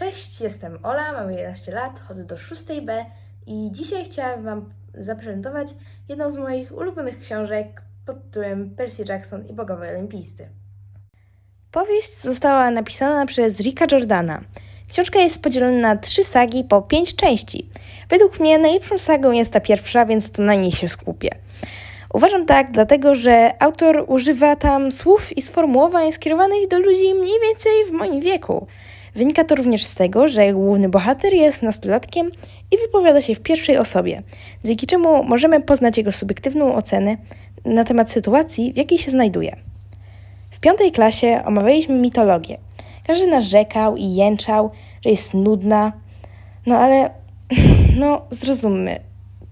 Cześć, jestem Ola, mam 11 lat, chodzę do 6B i dzisiaj chciałam Wam zaprezentować jedną z moich ulubionych książek pod tytułem Percy Jackson i Bogowie Olimpijscy. Powieść została napisana przez Ricka Jordana. Książka jest podzielona na trzy sagi po pięć części. Według mnie najlepszą sagą jest ta pierwsza, więc to na niej się skupię. Uważam tak, dlatego że autor używa tam słów i sformułowań skierowanych do ludzi mniej więcej w moim wieku. Wynika to również z tego, że główny bohater jest nastolatkiem i wypowiada się w pierwszej osobie, dzięki czemu możemy poznać jego subiektywną ocenę na temat sytuacji, w jakiej się znajduje. W piątej klasie omawialiśmy mitologię. Każdy narzekał i jęczał, że jest nudna. No ale, no zrozummy.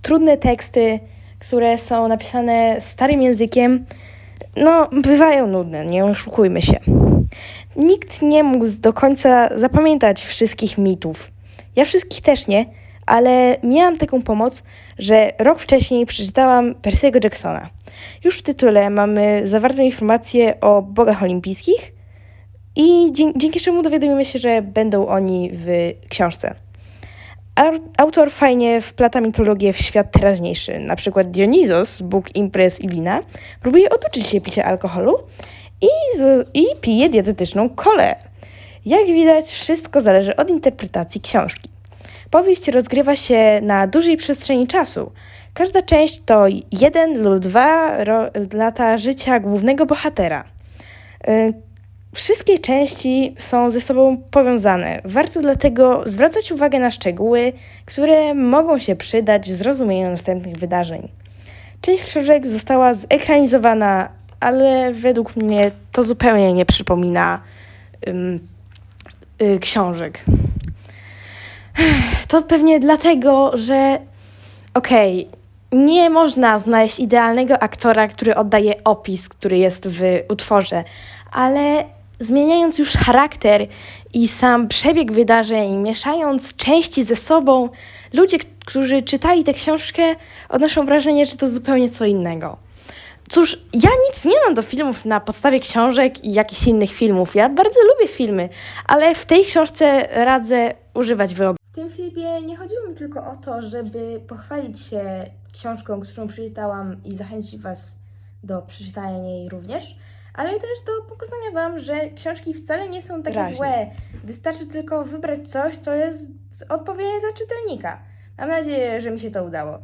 Trudne teksty, które są napisane starym językiem, no bywają nudne, nie oszukujmy się. Nikt nie mógł do końca zapamiętać wszystkich mitów. Ja wszystkich też nie, ale miałam taką pomoc, że rok wcześniej przeczytałam Percy'ego Jacksona. Już w tytule mamy zawartą informację o bogach olimpijskich i dzięki czemu dowiadujemy się, że będą oni w książce. Autor fajnie wplata mitologię w świat teraźniejszy. Na przykład Dionizos, bóg imprez i wina, próbuje oduczyć się picia alkoholu i, z- i pije dietetyczną kolę. Jak widać, wszystko zależy od interpretacji książki. Powieść rozgrywa się na dużej przestrzeni czasu. Każda część to jeden lub dwa lata życia głównego bohatera. Y, Wszystkie części są ze sobą powiązane. Warto dlatego zwracać uwagę na szczegóły, które mogą się przydać w zrozumieniu następnych wydarzeń. Część książek została zekranizowana, ale według mnie to zupełnie nie przypomina ym, y, książek. To pewnie dlatego, że okej, nie można znaleźć idealnego aktora, który oddaje opis, który jest w utworze, ale zmieniając już charakter i sam przebieg wydarzeń, mieszając części ze sobą, ludzie, którzy czytali tę książkę, odnoszą wrażenie, że to zupełnie co innego. Cóż, ja nic nie mam do filmów na podstawie książek i jakichś innych filmów. Ja bardzo lubię filmy, ale w tej książce radzę używać wyobraźni. W tym filmie nie chodziło mi tylko o to, żeby pochwalić się książką, którą przeczytałam i zachęcić Was do przeczytania jej również, ale też do pokazania Wam, że książki wcale nie są takie Raźnie. złe. Wystarczy tylko wybrać coś, co jest odpowiednie dla czytelnika. Mam nadzieję, że mi się to udało.